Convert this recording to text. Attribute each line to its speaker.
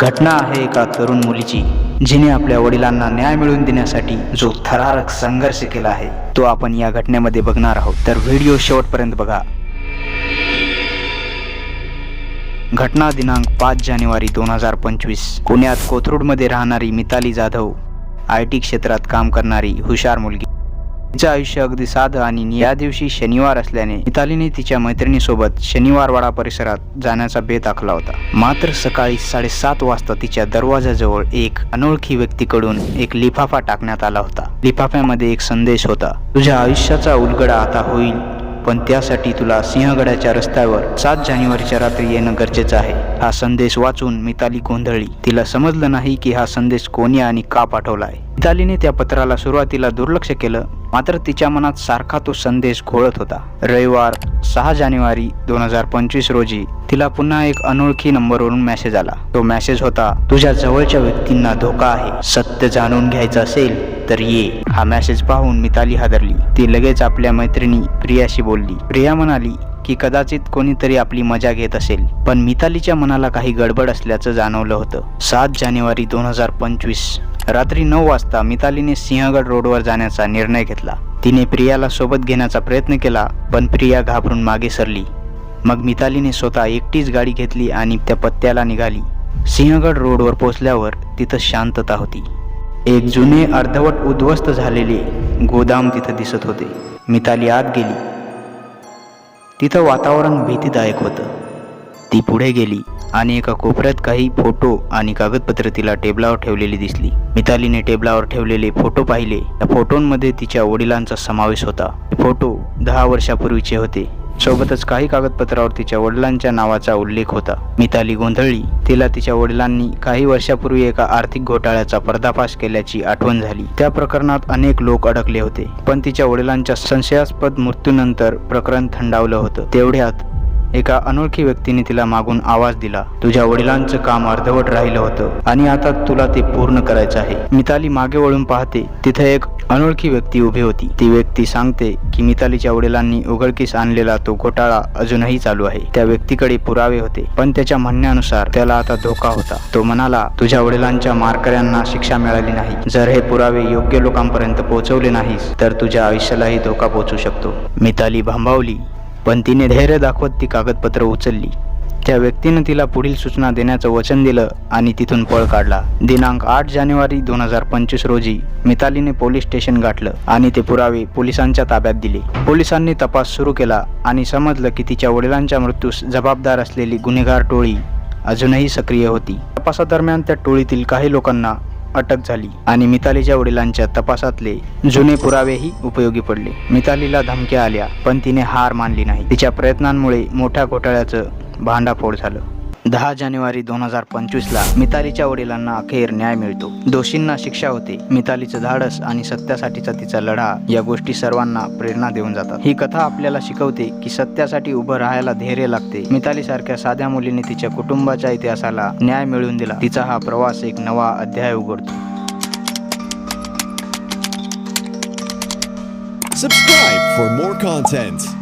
Speaker 1: घटना आहे एका तरुण मुलीची जिने आपल्या वडिलांना न्याय मिळवून देण्यासाठी जो थरारक संघर्ष केला आहे तो आपण या घटनेमध्ये बघणार आहोत. तर व्हिडिओ शेवटपर्यंत बघा. घटना दिनांक पाच जानेवारी दोन हजार पंचवीस. पुण्यात कोथरूडमध्ये राहणारी मिताली जाधव आय टी क्षेत्रात काम करणारी हुशार मुलगी. तिचं आयुष्य अगदी साधं आणि या दिवशी शनिवार असल्याने मितालीने तिच्या मैत्रिणीसोबत शनिवारवाडा परिसरात जाण्याचा बेत आखला होता. मात्र सकाळी साडेसात वाजता तिच्या दरवाजाजवळ एक अनोळखी व्यक्तीकडून एक लिफाफा टाकण्यात आला होता. लिफाफ्यामध्ये एक संदेश होता तुझ्या आयुष्याचा उलगडा आता होईल पण त्यासाठी तुला सिंहगडाच्या रस्त्यावर सात जानेवारीच्या रात्री येणं गरजेचं आहे. हा संदेश वाचून मिताली गोंधळली. तिला समजलं नाही की हा संदेश कोणी आणि का पाठवलाय. मितालीने त्या पत्राला सुरुवातीला दुर्लक्ष केलं मात्र तिच्या मनात सारखा तो संदेश घोळत होता. रविवार सहा जानेवारी दोन हजार पंचवीस रोजी तिला पुन्हा एक अनोळखी नंबरवरून मेसेज आला. तो मेसेज होता तुझ्या जवळच्या व्यक्तींना धोका आहे. सत्य जाणून घ्यायचं असेल तर ये. हा मेसेज पाहून मिताली हादरली. ती लगेच आपल्या मैत्रिणी प्रियाशी बोलली. प्रिया म्हणाली की कदाचित कोणीतरी आपली मजा घेत असेल. पण मितालीच्या मनाला काही गडबड असल्याचं जाणवलं होतं. सात जानेवारी दोन हजार पंचवीस रात्री नऊ वाजता मितालीने सिंहगड रोडवर जाण्याचा निर्णय घेतला. तिने प्रियाला सोबत घेण्याचा प्रयत्न केला पण प्रिया घाबरून मागे सरली. मग मितालीने स्वतः एकटीच गाडी घेतली आणि त्या पत्त्याला निघाली. सिंहगड रोडवर पोचल्यावर तिथं शांतता होती. एक जुने अर्धवट उद्ध्वस्त झालेले गोदाम तिथं दिसत होते. मिताली आत गेली. तिथं वातावरण भीतीदायक होतं. ती पुढे गेली आणि एका कोपऱ्यात काही फोटो आणि कागदपत्र तिला टेबलावर ठेवलेली दिसली. मितालीने टेबलावर ठेवलेले फोटो पाहिले. त्या फोटोंमध्ये तिच्या वडिलांचा समावेश होता. फोटो दहा वर्षापूर्वीचे होते. सोबतच काही कागदपत्रावर तिच्या वडिलांच्या नावाचा उल्लेख होता. मिताली गोंधळली. तिला तिच्या वडिलांनी काही वर्षापूर्वी एका आर्थिक घोटाळ्याचा पर्दाफाश केल्याची आठवण झाली. त्या प्रकरणात अनेक लोक अडकले होते. पण तिच्या वडिलांच्या संशयास्पद मृत्यूनंतर प्रकरण थंडावलं होतं. तेवढ्यात एका अनोळखी व्यक्तीने तिला मागून आवाज दिला. तुझ्या वडिलांचं काम अर्धवट राहिलं होतं आणि आता तुला ते पूर्ण करायचं आहे. मिताली मागे वळून पाहते तिथे एक अनोळखी व्यक्ती उभी होती. ती व्यक्ती सांगते की मितालीच्या वडिलांनी उघडकीस आणलेला तो घोटाळा अजूनही चालू आहे. त्या व्यक्तीकडे पुरावे होते पण त्याच्या म्हणण्यानुसार त्याला आता धोका होता. तो म्हणाला तुझ्या वडिलांच्या मारकऱ्यांना शिक्षा मिळाली नाही. जर हे पुरावे योग्य लोकांपर्यंत पोहोचवले नाहीस तर तुझ्या आयुष्यालाही धोका पोहोचू शकतो. मिताली भांबावली. पण तिने धैर्य दाखवत ती कागदपत्र उचलली. त्या व्यक्तीनं तिला पुढील सूचना देण्याचं वचन दिलं आणि तिथून पळ काढला. दिनांक आठ जानेवारी दोन हजार पंचवीस रोजी मितालीने पोलीस स्टेशन गाठलं आणि ते पुरावे पोलिसांच्या ताब्यात दिले. पोलिसांनी तपास सुरू केला आणि समजलं की तिच्या वडिलांच्या मृत्यूस जबाबदार असलेली गुन्हेगार टोळी अजूनही सक्रिय होती. तपासादरम्यान त्या टोळीतील काही लोकांना अटक झाली आणि मितालीच्या वडिलांच्या तपासातले जुने पुरावेही उपयोगी पडले. मितालीला धमक्या आल्या पण तिने हार मानली नाही. तिच्या प्रयत्नांमुळे मोठ्या घोटाळ्याचं भांडाफोड झालं. दहा जानेवारी दोन हजार पंचवीसला मितालीच्या वडिलांना अखेर न्याय मिळतो. दोषींना शिक्षा होते. मितालीचं धाडस आणि सत्यासाठीचा तिचा लढा या गोष्टी सर्वांना प्रेरणा देऊन जातात. ही कथा आपल्याला शिकवते की सत्यासाठी उभं राहायला धैर्य लागते. मिताली सारख्या साध्या मुलीने तिच्या कुटुंबाच्या इतिहासाला न्याय मिळवून दिला. तिचा हा प्रवास एक नवा अध्याय उघडतो.
Speaker 2: Subscribe for more content.